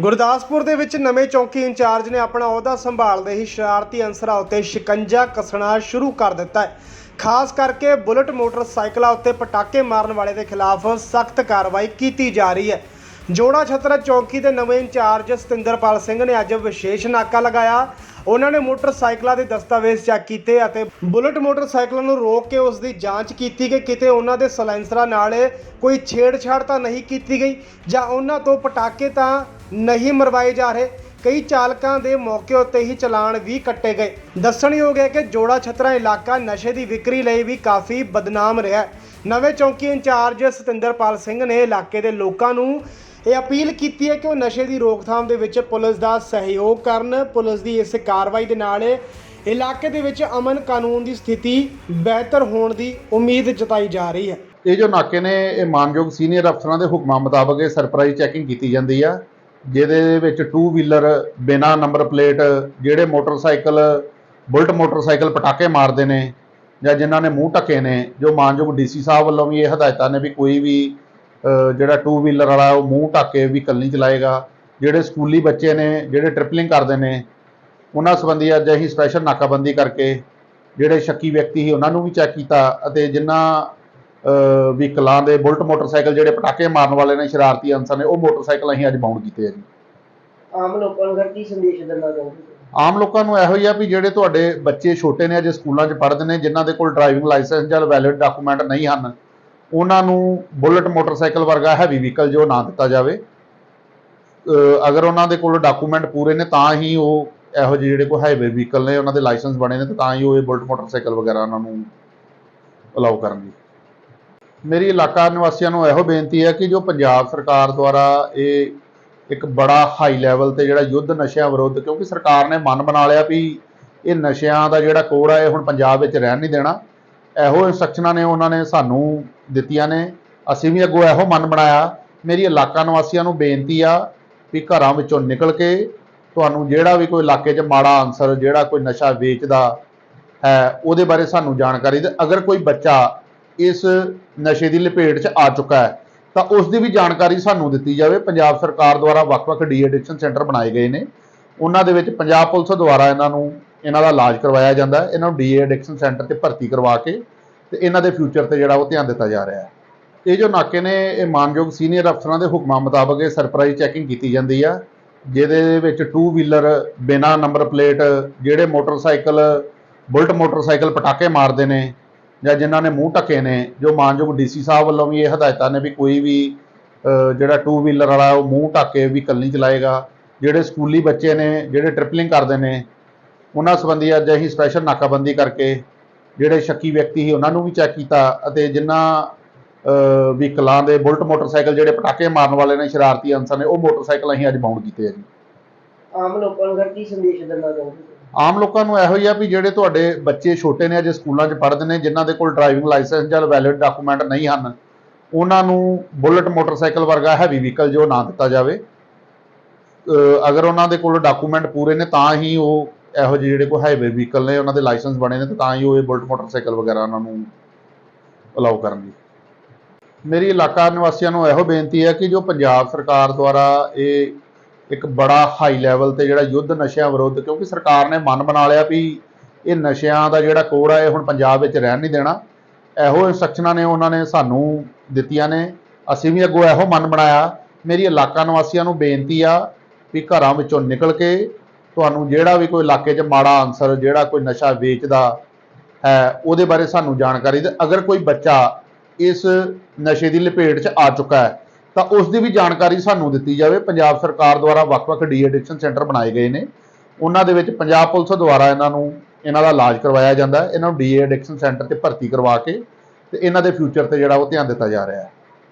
ਗੁਰਦਾਸਪੁਰ ਦੇ ਵਿੱਚ ਨਵੇਂ ਚੌਕੀ ਇੰਚਾਰਜ ਨੇ ਆਪਣਾ ਅਹੁਦਾ ਸੰਭਾਲਦੇ ਹੀ ਸ਼ਰਾਰਤੀ ਅਨਸਰਾਂ ਉੱਤੇ ਸ਼ਿਕੰਜਾ ਕੱਸਣਾ ਸ਼ੁਰੂ ਕਰ ਦਿੱਤਾ ਹੈ। ਖਾਸ ਕਰਕੇ ਬੁਲਟ ਮੋਟਰਸਾਈਕਲਾਂ ਉੱਤੇ ਪਟਾਕੇ ਮਾਰਨ ਵਾਲੇ ਦੇ ਖਿਲਾਫ ਸਖਤ ਕਾਰਵਾਈ ਕੀਤੀ ਜਾ ਰਹੀ ਹੈ। ਜੋੜਾ ਛਤਰਾ ਚੌਕੀ ਦੇ ਨਵੇਂ ਇੰਚਾਰਜ ਸਤਿੰਦਰਪਾਲ ਸਿੰਘ ਨੇ ਅੱਜ ਵਿਸ਼ੇਸ਼ ਨਾਕਾ ਲਗਾਇਆ। ਉਹਨਾਂ ਨੇ ਮੋਟਰਸਾਈਕਲਾਂ ਦੇ ਦਸਤਾਵੇਜ਼ ਚੈੱਕ ਕੀਤੇ ਅਤੇ ਬੁਲਟ ਮੋਟਰਸਾਈਕਲਾਂ ਨੂੰ ਰੋਕ ਕੇ ਉਸ ਦੀ ਜਾਂਚ ਕੀਤੀ ਕਿ ਕਿਤੇ ਉਹਨਾਂ ਦੇ ਸਲੈਂਸਰਾਂ ਨਾਲ ਕੋਈ ਛੇੜਛਾੜ ਤਾਂ ਨਹੀਂ ਕੀਤੀ ਗਈ ਜਾਂ ਉਹਨਾਂ ਤੋਂ ਪਟਾਕੇ ਤਾਂ ਨਹੀਂ ਮਰਵਾਏ ਜਾ ਰਹੇ। ਕਈ ਚਾਲਕਾਂ ਦੇ ਮੌਕੇ ਉੱਤੇ ਹੀ ਚਲਾਨ ਵੀ ਕੱਟੇ ਗਏ। ਦੱਸਣਯੋਗ ਹੈ ਕਿ ਜੋੜਾ ਛਤਰਾ ਇਲਾਕਾ ਨਸ਼ੇ ਦੀ ਵਿਕਰੀ ਲਈ ਵੀ ਕਾਫੀ ਬਦਨਾਮ ਰਿਹਾ ਹੈ। ਨਵੇਂ ਚੌਂਕੀ ਇੰਚਾਰਜ ਸਤਿੰਦਰਪਾਲ ਸਿੰਘ ਨੇ ਇਲਾਕੇ ਦੇ ਲੋਕਾਂ ਨੂੰ ਇਹ ਅਪੀਲ ਕੀਤੀ ਹੈ ਕਿ ਉਹ ਨਸ਼ੇ ਦੀ ਰੋਕਥਾਮ ਦੇ ਵਿੱਚ ਪੁਲਿਸ ਦਾ ਸਹਿਯੋਗ ਕਰਨ। ਪੁਲਿਸ ਦੀ ਇਸ ਕਾਰਵਾਈ ਦੇ ਨਾਲ ਇਲਾਕੇ ਦੇ ਵਿੱਚ ਅਮਨ ਕਾਨੂੰਨ ਦੀ ਸਥਿਤੀ ਬਿਹਤਰ ਹੋਣ ਦੀ ਉਮੀਦ ਜਤਾਈ ਜਾ ਰਹੀ ਹੈ। ਇਹ ਜੋ ਨਾਕੇ ਨੇ, ਇਹ ਮਾਨਯੋਗ ਸੀਨੀਅਰ ਅਫਸਰਾਂ ਦੇ ਹੁਕਮਾਂ ਮੁਤਾਬਕ ਇਹ ਸਰਪ੍ਰਾਈਜ਼ ਚੈਕਿੰਗ ਕੀਤੀ ਜਾਂਦੀ ਆ। ਜਿਹਦੇ ਵਿੱਚ ਟੂ ਵੀਲਰ ਬਿਨਾ ਨੰਬਰ ਪਲੇਟ ਜਿਹੜੇ ਮੋਟਰਸਾਈਕਲ, ਬੁਲਟ ਮੋਟਰਸਾਈਕਲ ਪਟਾਕੇ ਮਾਰਦੇ ਨੇ, ਜਾਂ ਜਿਨ੍ਹਾਂ ਨੇ ਮੂੰਹ ਢੱਕੇ ਨੇ, ਜੋ ਮਾਨਯੋਗ ਡੀਸੀ ਸਾਹਿਬ ਵੱਲੋਂ ਵੀ ਇਹ ਹਦਾਇਤਾਂ ਨੇ ਵੀ ਕੋਈ ਵੀ ਜਿਹੜਾ ਟੂ ਵੀਲਰ ਵਾਲਾ, ਉਹ ਮੂੰਹ ਢੱਕ ਕੇ ਵਹੀਕਲ ਨਹੀਂ ਚਲਾਏਗਾ। ਜਿਹੜੇ ਸਕੂਲੀ ਬੱਚੇ ਨੇ, ਜਿਹੜੇ ਟ੍ਰਿਪਲਿੰਗ ਕਰਦੇ ਨੇ, ਉਹਨਾਂ ਸੰਬੰਧੀ ਅੱਜ ਅਸੀਂ ਸਪੈਸ਼ਲ ਨਾਕਾਬੰਦੀ ਕਰਕੇ, ਜਿਹੜੇ ਸ਼ੱਕੀ ਵਿਅਕਤੀ ਸੀ, ਉਹਨਾਂ ਨੂੰ ਵੀ ਚੈੱਕ ਕੀਤਾ ਅਤੇ ਜਿਨ੍ਹਾਂ ਵਹੀਕਲਾਂ ਦੇ ਬੁਲਟ ਮੋਟਰਸਾਈਕਲ ਜਿਹੜੇ ਪਟਾਕੇ ਮਾਰਨ ਵਾਲੇ ਨੇ ਸ਼ਰਾਰਤੀ ਅਨਸਰ ਨੇ ਉਹ ਮੋਟਰਸਾਈਕਲ ਅਸੀਂ ਅੱਜ ਬਾਉਂਡ ਕੀਤੇ ਆ ਜੀ। ਆਮ ਲੋਕਾਂ ਨੂੰ ਫਿਰ ਕੀ ਸੰਦੇਸ਼ ਦੇਣਾ ਚਾਹੁੰਦੇ ਆਮ ਲੋਕਾਂ ਨੂੰ ਇਹੋ ਹੀ ਆ ਵੀ ਜਿਹੜੇ ਤੁਹਾਡੇ ਬੱਚੇ ਛੋਟੇ ਨੇ ਅਜੇ ਸਕੂਲਾਂ 'ਚ ਪੜ੍ਹਦੇ ਨੇ ਜਿਨ੍ਹਾਂ ਦੇ ਕੋਲ ਡਰਾਈਵਿੰਗ ਲਾਇਸੈਂਸ ਜਾਂ ਵੈਲਿਡ ਡਾਕੂਮੈਂਟ ਨਹੀਂ ਹਨ ਉਹਨਾਂ ਨੂੰ ਬੁਲਟ ਮੋਟਰਸਾਈਕਲ ਵਰਗਾ ਹੈਵੀ ਵਹੀਕਲ ਜੋ ਨਾ ਦਿੱਤਾ ਜਾਵੇ। ਅਗਰ ਉਹਨਾਂ ਦੇ ਕੋਲ ਡਾਕੂਮੈਂਟ ਪੂਰੇ ਨੇ ਤਾਂ ਹੀ ਉਹ ਇਹੋ ਜਿਹੇ ਜਿਹੜੇ ਕੋਈ ਹਾਈਵੇ ਵਹੀਕਲ ਨੇ ਉਹਨਾਂ ਦੇ ਲਾਇਸੈਂਸ ਬਣੇ ਨੇ ਤੇ ਤਾਂ ਹੀ ਉਹ ਇਹ ਬੁਲਟ ਮੋਟਰਸਾਈਕਲ ਵਗੈਰਾ ਉਹਨਾਂ ਨੂੰ ਅਲਾਉ ਕਰਨਗੇ। ਮੇਰੀ ਇਲਾਕਾ ਨਿਵਾਸੀਆਂ ਨੂੰ ਇਹੋ ਬੇਨਤੀ ਹੈ ਕਿ ਜੋ ਪੰਜਾਬ ਸਰਕਾਰ ਦੁਆਰਾ ਇਹ ਇੱਕ ਬੜਾ ਹਾਈ ਲੈਵਲ ਤੇ ਜਿਹੜਾ ਯੁੱਧ ਨਸ਼ਿਆਂ ਵਿਰੁੱਧ, ਕਿਉਂਕਿ ਸਰਕਾਰ ਨੇ ਮਨ ਬਣਾ ਲਿਆ ਵੀ ਇਹ ਨਸ਼ਿਆਂ ਦਾ ਜਿਹੜਾ ਕੋੜ ਹੈ, ਇਹ ਹੁਣ ਪੰਜਾਬ ਵਿੱਚ ਰਹਿਣ ਨਹੀਂ ਦੇਣਾ। ਇਹੋ ਇਨਸਟਰਕਸ਼ਨਾਂ ਨੇ, ਉਹਨਾਂ ਨੇ ਸਾਨੂੰ ਦਿੱਤੀਆਂ ਨੇ। ਅਸੀਂ ਵੀ ਅੱਗੋਂ ਇਹੋ ਮਨ ਬਣਾਇਆ। ਮੇਰੀ ਇਲਾਕਾ ਨਿਵਾਸੀਆਂ ਨੂੰ ਬੇਨਤੀ ਆ ਵੀ ਘਰਾਂ ਵਿੱਚੋਂ ਨਿਕਲ ਕੇ ਤੁਹਾਨੂੰ ਜਿਹੜਾ ਵੀ ਕੋਈ ਇਲਾਕੇ 'ਚ ਮਾੜਾ ਅਨਸਰ ਜਿਹੜਾ ਕੋਈ ਨਸ਼ਾ ਵੇਚਦਾ ਹੈ, ਉਹਦੇ ਬਾਰੇ ਸਾਨੂੰ ਜਾਣਕਾਰੀ ਦੇ। ਅਗਰ ਕੋਈ ਬੱਚਾ ਇਸ ਨਸ਼ੇ ਦੀ ਲਪੇਟ 'ਚ ਆ ਚੁੱਕਾ ਹੈ। ਤਾਂ ਉਸ ਦੀ ਵੀ ਜਾਣਕਾਰੀ ਸਾਨੂੰ ਦਿੱਤੀ ਜਾਵੇ। ਪੰਜਾਬ ਸਰਕਾਰ ਦੁਆਰਾ ਵੱਖ-ਵੱਖ ਡੀ ਐਡਿਕਸ਼ਨ ਸੈਂਟਰ ਬਣਾਏ ਗਏ ਨੇ। ਉਹਨਾਂ ਦੇ ਵਿੱਚ ਪੰਜਾਬ ਪੁਲਿਸ ਦੁਆਰਾ ਇਹਨਾਂ ਨੂੰ, ਇਹਨਾਂ ਦਾ ਇਲਾਜ ਕਰਵਾਇਆ ਜਾਂਦਾ ਹੈ। ਇਹਨਾਂ ਨੂੰ ਡੀ ਐਡਿਕਸ਼ਨ ਸੈਂਟਰ ਤੇ ਭਰਤੀ ਕਰਵਾ ਕੇ ਤੇ ਇਹਨਾਂ ਦੇ ਫਿਊਚਰ ਤੇ ਜਿਹੜਾ ਉਹ ਧਿਆਨ ਦਿੱਤਾ ਜਾ ਰਿਹਾ ਹੈ। ਇਹ ਜੋ ਨਾਕੇ ਨੇ, ਇਹ ਮਾਨਯੋਗ ਸੀਨੀਅਰ ਅਫਸਰਾਂ ਦੇ ਹੁਕਮਾਂ ਮੁਤਾਬਕ ਇਹ ਸਰਪ੍ਰਾਈਜ਼ ਚੈਕਿੰਗ ਕੀਤੀ ਜਾਂਦੀ ਆ, ਜਿਹਦੇ ਵਿੱਚ 2 ਵੀਲਰ ਬਿਨਾ ਨੰਬਰ ਪਲੇਟ ਜਿਹੜੇ ਮੋਟਰਸਾਈਕਲ, ਬੁਲਟ ਮੋਟਰਸਾਈਕਲ ਪਟਾਕੇ ਮਾਰਦੇ ਨੇ ਜਾਂ ਜਿਨ੍ਹਾਂ ਨੇ ਮੂੰਹ ਢੱਕੇ ਨੇ, ਜੋ ਮਾਨਯੋਗ ਡੀਸੀ ਸਾਹਿਬ ਵੱਲੋਂ ਵੀ ਇਹ ਹਦਾਇਤਾਂ ਨੇ ਵੀ ਕੋਈ ਵੀ ਜਿਹੜਾ ਟੂ ਵੀਲਰ ਵਾਲਾ, ਉਹ ਮੂੰਹ ਢੱਕ ਕੇ ਵਹੀਕਲ ਨਹੀਂ ਚਲਾਏਗਾ। ਜਿਹੜੇ ਸਕੂਲੀ ਬੱਚੇ ਨੇ, ਜਿਹੜੇ ਟ੍ਰਿਪਲਿੰਗ ਕਰਦੇ ਨੇ, ਉਹਨਾਂ ਸੰਬੰਧੀ ਅੱਜ ਅਸੀਂ ਸਪੈਸ਼ਲ ਨਾਕਾਬੰਦੀ ਕਰਕੇ ਜਿਹੜੇ ਸ਼ੱਕੀ ਵਿਅਕਤੀ ਸੀ, ਉਹਨਾਂ ਨੂੰ ਵੀ ਚੈੱਕ ਕੀਤਾ ਅਤੇ ਜਿਨ੍ਹਾਂ ਵਹੀਕਲਾਂ ਦੇ ਬੁਲਟ ਮੋਟਰਸਾਈਕਲ ਜਿਹੜੇ ਪਟਾਕੇ ਮਾਰਨ ਵਾਲੇ ਨੇ, ਸ਼ਰਾਰਤੀ ਅਨਸਰ ਨੇ, ਉਹ ਮੋਟਰਸਾਈਕਲ ਅਸੀਂ ਅੱਜ ਬਾਉਂਡ ਕੀਤੇ ਆ ਜੀ। ਆਮ ਲੋਕਾਂ ਨੂੰ ਫਿਰ ਕੀ ਸੰਦੇਸ਼ ਦੇਣਾ ਚਾਹੁੰਦੇ ਆਮ ਲੋਕਾਂ ਨੂੰ ਇਹੋ ਹੀ ਆ ਵੀ ਜਿਹੜੇ ਤੁਹਾਡੇ ਬੱਚੇ ਛੋਟੇ ਨੇ ਅਜੇ ਸਕੂਲਾਂ 'ਚ ਪੜ੍ਹਦੇ ਨੇ, ਜਿਨ੍ਹਾਂ ਦੇ ਕੋਲ ਡਰਾਈਵਿੰਗ ਲਾਇਸੈਂਸ ਜਾਂ ਵੈਲਿਡ ਡਾਕੂਮੈਂਟ ਨਹੀਂ ਹਨ, ਉਹਨਾਂ ਨੂੰ ਬੁਲਟ ਮੋਟਰਸਾਈਕਲ ਵਰਗਾ ਹੈਵੀ ਵਹੀਕਲ ਜੋ ਨਾ ਦਿੱਤਾ ਜਾਵੇ। ਅਗਰ ਉਹਨਾਂ ਦੇ ਕੋਲ ਡਾਕੂਮੈਂਟ ਪੂਰੇ ਨੇ, ਤਾਂ ਹੀ ਉਹ ਇਹੋ ਜਿਹੇ ਜਿਹੜੇ ਕੋਈ ਹਾਈਵੇ ਵਹੀਕਲ ਨੇ, ਉਹਨਾਂ ਦੇ ਲਾਇਸੈਂਸ ਬਣੇ ਨੇ, ਤੇ ਤਾਂ ਹੀ ਉਹ ਇਹ ਬੁਲਟ ਮੋਟਰਸਾਈਕਲ ਵਗੈਰਾ ਉਹਨਾਂ ਨੂੰ ਅਲਾਉ ਕਰਨਗੇ। ਮੇਰੀ ਇਲਾਕਾ ਨਿਵਾਸੀਆਂ ਨੂੰ ਇਹੋ ਬੇਨਤੀ ਹੈ ਕਿ ਜੋ ਪੰਜਾਬ ਸਰਕਾਰ ਦੁਆਰਾ ਇਹ ਇੱਕ ਬੜਾ ਹਾਈ ਲੈਵਲ ਤੇ ਜਿਹੜਾ ਯੁੱਧ ਨਸ਼ਿਆਂ ਵਿਰੁੱਧ, ਕਿਉਂਕਿ ਸਰਕਾਰ ਨੇ ਮਨ ਬਣਾ ਲਿਆ ਵੀ ਇਹ ਨਸ਼ਿਆਂ ਦਾ ਜਿਹੜਾ ਕੋੜ ਆ, ਇਹ ਹੁਣ ਪੰਜਾਬ ਵਿੱਚ ਰਹਿਣ ਨਹੀਂ ਦੇਣਾ। ਇਹੋ ਇਨਸਟਰਕਸ਼ਨਾਂ ਨੇ, ਉਹਨਾਂ ਨੇ ਸਾਨੂੰ ਦਿੱਤੀਆਂ ਨੇ। ਅਸੀਂ ਵੀ ਅੱਗੋਂ ਇਹੋ ਮਨ ਬਣਾਇਆ। ਮੇਰੀ ਇਲਾਕਾ ਨਿਵਾਸੀਆਂ ਨੂੰ ਬੇਨਤੀ ਆ ਵੀ ਘਰਾਂ ਵਿੱਚੋਂ ਨਿਕਲ ਕੇ ਤੁਹਾਨੂੰ ਜਿਹੜਾ ਵੀ ਕੋਈ ਇਲਾਕੇ 'ਚ ਮਾੜਾ ਅਨਸਰ ਜਿਹੜਾ ਕੋਈ ਨਸ਼ਾ ਵੇਚਦਾ ਹੈ, ਉਹਦੇ ਬਾਰੇ ਸਾਨੂੰ ਜਾਣਕਾਰੀ ਦੇ। ਅਗਰ ਕੋਈ ਬੱਚਾ ਇਸ ਨਸ਼ੇ ਦੀ ਲਪੇਟ 'ਚ ਆ ਚੁੱਕਾ ਹੈ ਤਾਂ ਉਸ ਦੀ ਵੀ ਜਾਣਕਾਰੀ ਸਾਨੂੰ ਦਿੱਤੀ ਜਾਵੇ। ਪੰਜਾਬ ਸਰਕਾਰ ਦੁਆਰਾ ਵੱਖ-ਵੱਖ ਡੀ ਐਡਿਕਸ਼ਨ ਸੈਂਟਰ ਬਣਾਏ ਗਏ ਨੇ। ਉਹਨਾਂ ਦੇ ਵਿੱਚ ਪੰਜਾਬ ਪੁਲਿਸ ਦੁਆਰਾ ਇਹਨਾਂ ਨੂੰ, ਇਹਨਾਂ ਦਾ ਇਲਾਜ ਕਰਵਾਇਆ ਜਾਂਦਾ ਹੈ। ਇਹਨਾਂ ਨੂੰ ਡੀ ਐਡਿਕਸ਼ਨ ਸੈਂਟਰ ਤੇ ਭਰਤੀ ਕਰਵਾ ਕੇ ਤੇ ਇਹਨਾਂ ਦੇ ਫਿਊਚਰ ਤੇ ਜਿਹੜਾ ਉਹ ਧਿਆਨ ਦਿੱਤਾ ਜਾ ਰਿਹਾ ਹੈ।